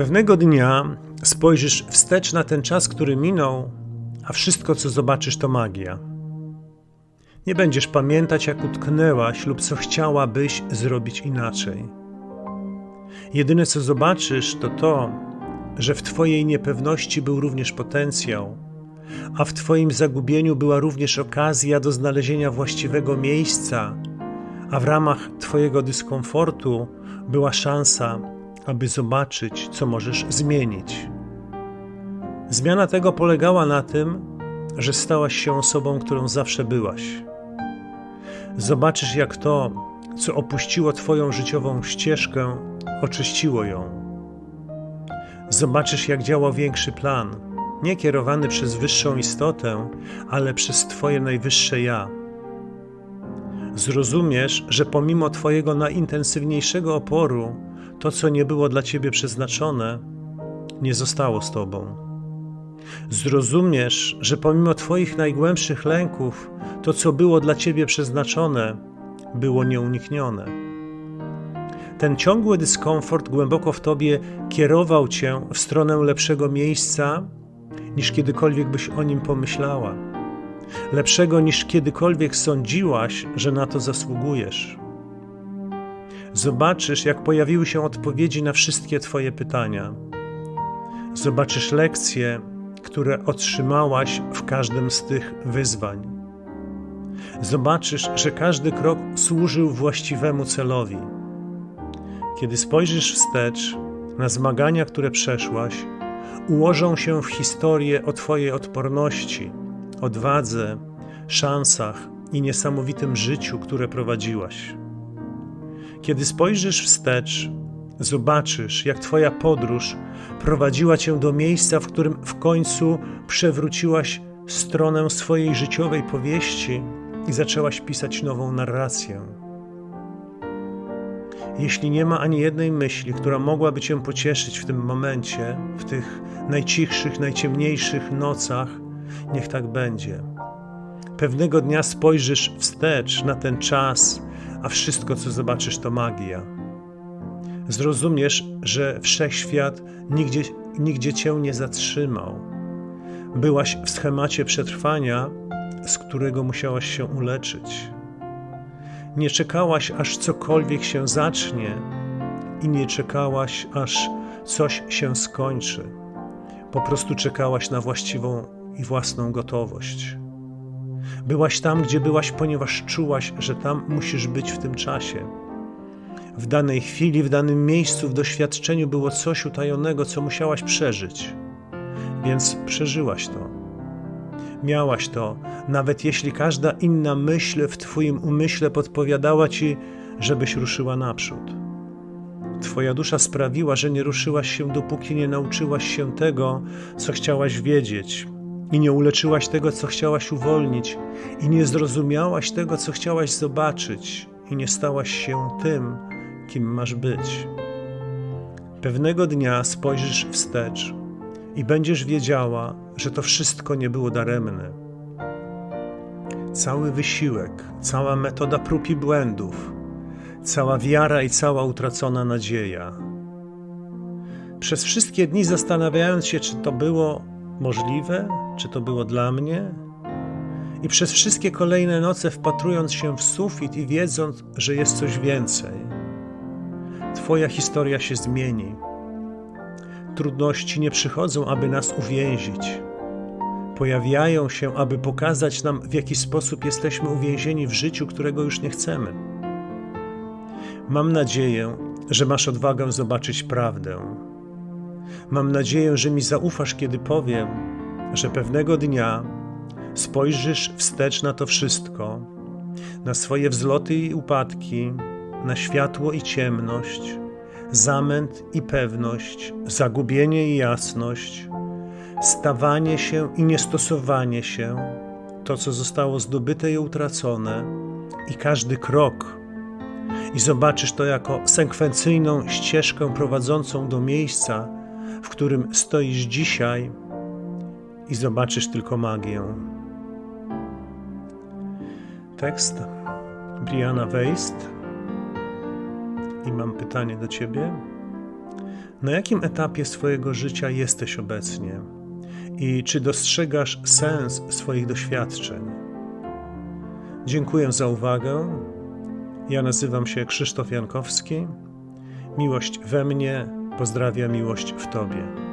Pewnego dnia spojrzysz wstecz na ten czas, który minął, a wszystko, co zobaczysz, to magia. Nie będziesz pamiętać, jak utknęłaś lub co chciałabyś zrobić inaczej. Jedyne, co zobaczysz, to to, że w Twojej niepewności był również potencjał, a w Twoim zagubieniu była również okazja do znalezienia właściwego miejsca, a w ramach Twojego dyskomfortu była szansa, aby zobaczyć, co możesz zmienić. Zmiana tego polegała na tym, że stałaś się osobą, którą zawsze byłaś. Zobaczysz, jak to, co opuściło Twoją życiową ścieżkę, oczyściło ją. Zobaczysz, jak działa większy plan, nie kierowany przez wyższą istotę, ale przez Twoje najwyższe ja. Zrozumiesz, że pomimo Twojego najintensywniejszego oporu, to, co nie było dla Ciebie przeznaczone, nie zostało z Tobą. Zrozumiesz, że pomimo Twoich najgłębszych lęków, to, co było dla Ciebie przeznaczone, było nieuniknione. Ten ciągły dyskomfort głęboko w Tobie kierował Cię w stronę lepszego miejsca, niż kiedykolwiek byś o nim pomyślała. Lepszego niż kiedykolwiek sądziłaś, że na to zasługujesz. Zobaczysz, jak pojawiły się odpowiedzi na wszystkie Twoje pytania. Zobaczysz lekcje, które otrzymałaś w każdym z tych wyzwań. Zobaczysz, że każdy krok służył właściwemu celowi. Kiedy spojrzysz wstecz na zmagania, które przeszłaś, ułożą się w historię o Twojej odporności, odwadze, szansach i niesamowitym życiu, które prowadziłaś. Kiedy spojrzysz wstecz, zobaczysz, jak Twoja podróż prowadziła Cię do miejsca, w którym w końcu przewróciłaś stronę swojej życiowej powieści i zaczęłaś pisać nową narrację. Jeśli nie ma ani jednej myśli, która mogłaby Cię pocieszyć w tym momencie, w tych najcichszych, najciemniejszych nocach, niech tak będzie. Pewnego dnia spojrzysz wstecz na ten czas, a wszystko, co zobaczysz, to magia. Zrozumiesz, że wszechświat nigdzie, nigdzie cię nie zatrzymał. Byłaś w schemacie przetrwania, z którego musiałaś się uleczyć. Nie czekałaś, aż cokolwiek się zacznie, i nie czekałaś, aż coś się skończy. Po prostu czekałaś na właściwą i własną gotowość. Byłaś tam, gdzie byłaś, ponieważ czułaś, że tam musisz być w tym czasie. W danej chwili, w danym miejscu, w doświadczeniu było coś utajonego, co musiałaś przeżyć. Więc przeżyłaś to. Miałaś to, nawet jeśli każda inna myśl w Twoim umyśle podpowiadała Ci, żebyś ruszyła naprzód. Twoja dusza sprawiła, że nie ruszyłaś się, dopóki nie nauczyłaś się tego, co chciałaś wiedzieć, i nie uleczyłaś tego, co chciałaś uwolnić, i nie zrozumiałaś tego, co chciałaś zobaczyć, i nie stałaś się tym, kim masz być. Pewnego dnia spojrzysz wstecz i będziesz wiedziała, że to wszystko nie było daremne. Cały wysiłek, cała metoda prób i błędów, cała wiara i cała utracona nadzieja. Przez wszystkie dni zastanawiając się, czy to było możliwe, czy to było dla mnie, i przez wszystkie kolejne noce wpatrując się w sufit i wiedząc, że jest coś więcej, Twoja historia się zmieni. Trudności nie przychodzą, aby nas uwięzić. Pojawiają się, aby pokazać nam, w jaki sposób jesteśmy uwięzieni w życiu, którego już nie chcemy. Mam nadzieję, że masz odwagę zobaczyć prawdę. Mam nadzieję, że mi zaufasz, kiedy powiem, że pewnego dnia spojrzysz wstecz na to wszystko, na swoje wzloty i upadki, na światło i ciemność, zamęt i pewność, zagubienie i jasność, stawanie się i niestosowanie się, to co zostało zdobyte i utracone, i każdy krok. I zobaczysz to jako sekwencyjną ścieżkę prowadzącą do miejsca, w którym stoisz dzisiaj, i zobaczysz tylko magię. Tekst Brianna Weist. I mam pytanie do Ciebie. Na jakim etapie swojego życia jesteś obecnie i czy dostrzegasz sens swoich doświadczeń? Dziękuję za uwagę. Ja nazywam się Krzysztof Jankowski. Miłość we mnie, pozdrawia miłość w Tobie.